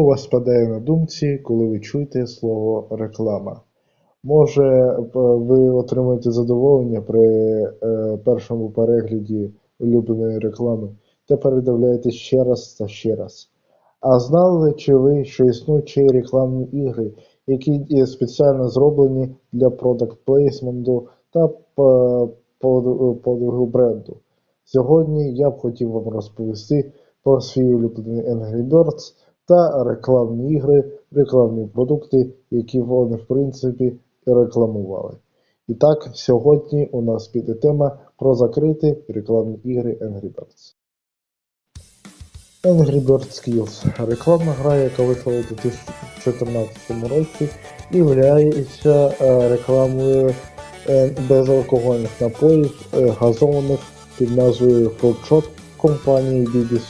у вас спадає на думці, коли ви чуєте слово реклама? Може, ви отримаєте задоволення при е, першому перегляді улюбленої реклами та передивляєтесь ще раз та ще раз. А знали чи ви, що існують ще рекламні ігри, які спеціально зроблені для продакт плейсменту та подвигу бренду? Сьогодні я б хотів вам розповісти про свій улюблений Angry Birds та рекламні ігри, рекламні продукти, які вони в принципі рекламували. І так, сьогодні у нас піде тема про закриті рекламні ігри Angry Birds. Angry Birds Skills рекламна гра, яка вийшла у 2014 році і являється е, рекламою е, безалкогольних напоїв е, газованих під назвою Fruit Shot компанії BB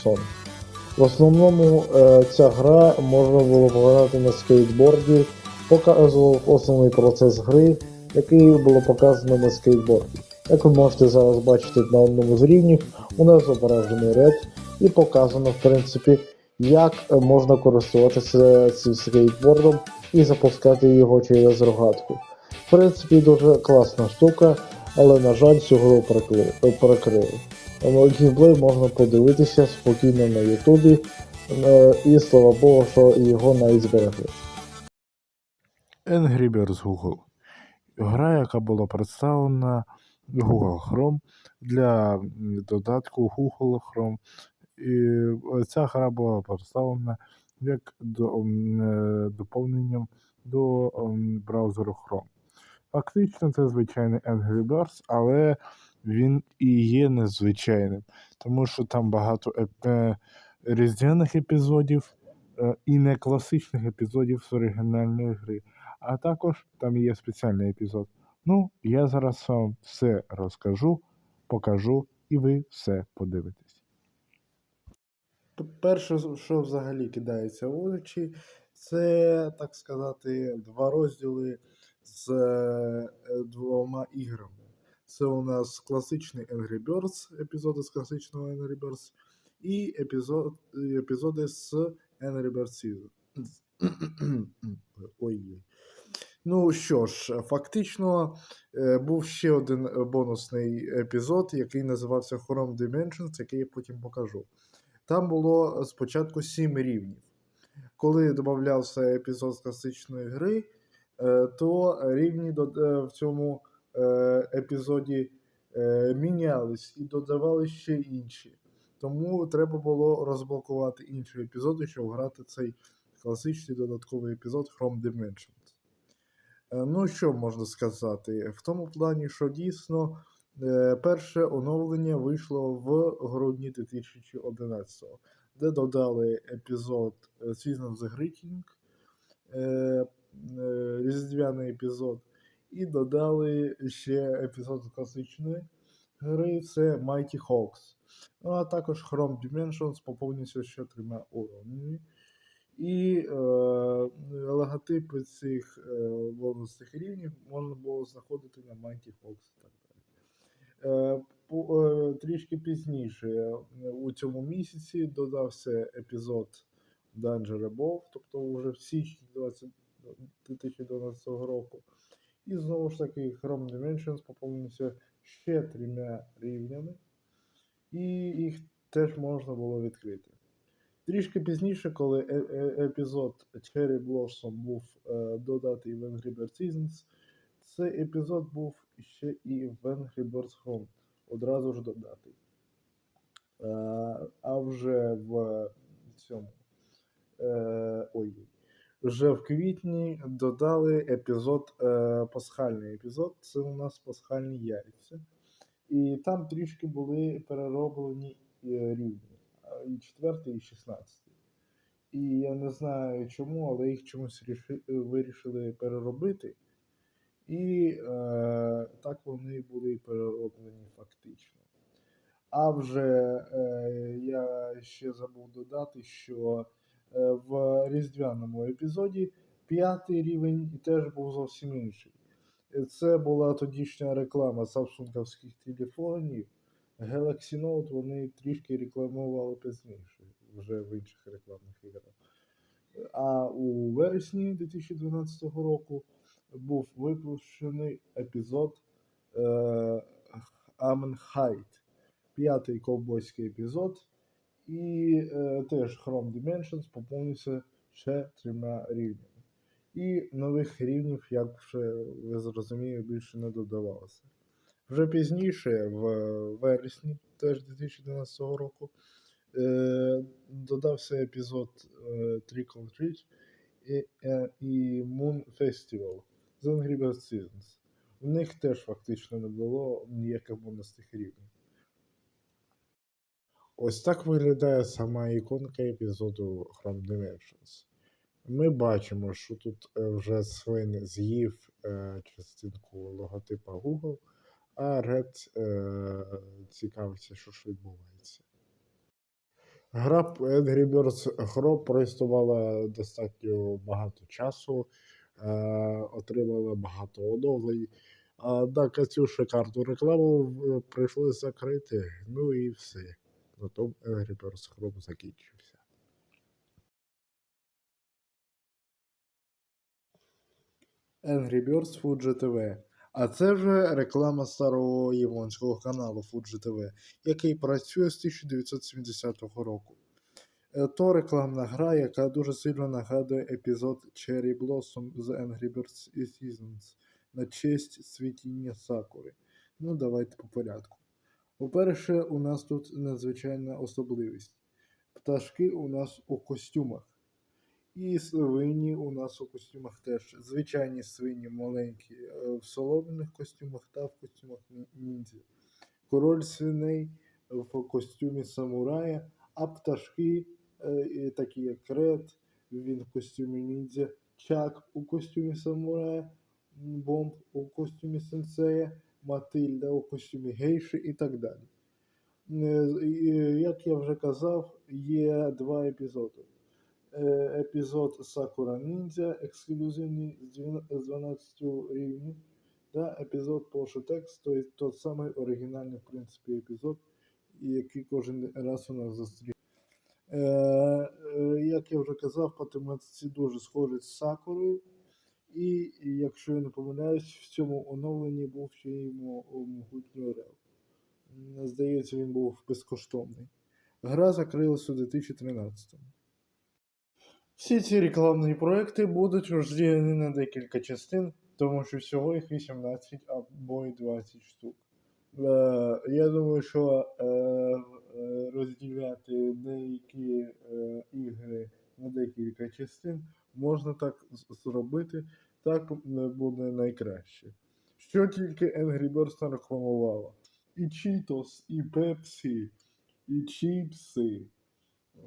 В основному ця гра можна було пограти на скейтборді, показував основний процес гри, який було показано на скейтборді. Як ви можете зараз бачити на одному з рівнів, у нас зображений ряд і показано в принципі, як можна користуватися цим скейтбордом і запускати його через рогатку. В принципі, дуже класна штука, але, на жаль, цього перекрили. Геймплей можна подивитися спокійно на Ютубі, е, і слава Богу, що його навіть зберегли. Angry Birds Google. Гра, яка була представлена Google Chrome для додатку Google Chrome. І ця гра була представлена як е, доповненням до браузеру Chrome. Фактично, це звичайний Angry Birds, але він і є незвичайним, тому що там багато е, різдвяних епізодів е, і не класичних епізодів з оригінальної гри. А також там є спеціальний епізод. Ну, я зараз вам все розкажу, покажу, і ви все подивитесь. Перше, що взагалі кидається в очі, це, так сказати, два розділи з е, двома іграми. Це у нас класичний Angry Birds, епізоди з класичного Angry Birds, і епізод, епізоди з Angry Birds Season. Ой. Ну що ж, фактично е, був ще один бонусний епізод, який називався Chrome Dimensions, який я потім покажу. Там було спочатку 7 рівнів. Коли додавався епізод з класичної гри, е, то рівні е, в цьому епізоді мінялись і додавали ще інші. Тому треба було розблокувати інші епізоди, щоб грати цей класичний додатковий епізод Chrome Dimensions. Е, ну, що можна сказати? В тому плані, що дійсно е, перше оновлення вийшло в грудні 2011-го, де додали епізод е, Season the Greeting, різдвяний епізод, і додали ще епізод класичної гри це Mighty Hawks. Ну, а також Chrome Dimensions поповнюється ще трьома уровнями. І е, логотипи цих е, бонусних рівнів можна було знаходити на Mighty Fox і так далі. Е, по, е, трішки пізніше е, у цьому місяці додався епізод Danger Above, тобто вже в січні 20, 2012 року. І знову ж таки Chrome Dimensions поповнився ще трьома рівнями, і їх теж можна було відкрити. Трішки пізніше, коли е, е, епізод Cherry Blossom був е, додатий в Angry Birds Seasons, цей епізод був ще і в Angry Birds Home одразу ж додатий. А вже в цьому ой, вже в квітні додали епізод, пасхальний епізод. Це у нас пасхальні яйця. І там трішки були перероблені рівні і 4, і 16. І я не знаю чому, але їх чомусь ріши, вирішили переробити. І е, так вони були перероблені фактично. А вже е, я ще забув додати, що е, в різдвяному епізоді п'ятий рівень теж був зовсім інший. Це була тодішня реклама самсунговських телефонів. Galaxy Note вони трішки рекламували пізніше, вже в інших рекламних іграх. А у вересні 2012 року був випущений епізод е, Аменхайт, п'ятий ковбойський епізод. І е, теж Chrome Dimensions поповнився ще трьома рівнями. І нових рівнів, як вже ви зрозуміли, більше не додавалося. Вже пізніше, в вересні теж 2012 року, е, додався епізод е, Trick or Treat е, і Moon Festival з Angry Birds Seasons. У них теж фактично не було ніяких бонусних рівнів. Ось так виглядає сама іконка епізоду Chrome Dimensions. Ми бачимо, що тут е, вже свин з'їв е, частинку логотипа Google, а Red е, цікавиться, що ж відбувається. Гра Angry Birds Chrome проіснувала достатньо багато часу, отримала багато оновлень. А на цю шикарну рекламу прийшлося закрити. Ну і все. На Angry Birds Chrome закінчився. Angry Birds Fuji TV. А це вже реклама старого японського каналу Fuji TV, який працює з 1970 року. Е, То рекламна гра, яка дуже сильно нагадує епізод Cherry Blossom з Angry Birds Seasons на честь світіння Сакури. Ну, давайте по порядку. По-перше, у нас тут надзвичайна особливість. Пташки у нас у костюмах. І свині у нас у костюмах теж. Звичайні свині маленькі е, в соломених костюмах та в костюмах ніндзя. Король свиней в костюмі самурая, а пташки, е, такі як Ред, він в костюмі ніндзя, Чак у костюмі самурая, Бомб у костюмі сенсея, Матильда костюмі гейши і так далі. І, е, Як я вже казав, є два епізоди. Е, Епізод Сакура Ніндзя, ексклюзивний з 12 рівнів, та епізод Porsche Text, той, самий оригінальний, в принципі, епізод, який кожен раз у нас зустрів. Е, е, як я вже казав, по тематиці дуже схожий з Сакурою. І, якщо я не помиляюсь, в цьому оновленні був ще й могутній Орел. Здається, він був безкоштовний. Гра закрилась у 2013. Всі ці рекламні проекти будуть розділені на декілька частин, тому що всього їх 18 або 20 штук. Е, я думаю, що е, е, розділяти деякі е, ігри на декілька частин можна так зробити, так буде найкраще. Що тільки Angry Birds нарекламувала? І Cheetos, і Pepsi, і чіпси.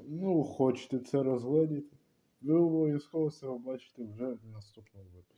Ну, хочете це розгледіти? Ви обов'язково це побачите вже в наступному випуску.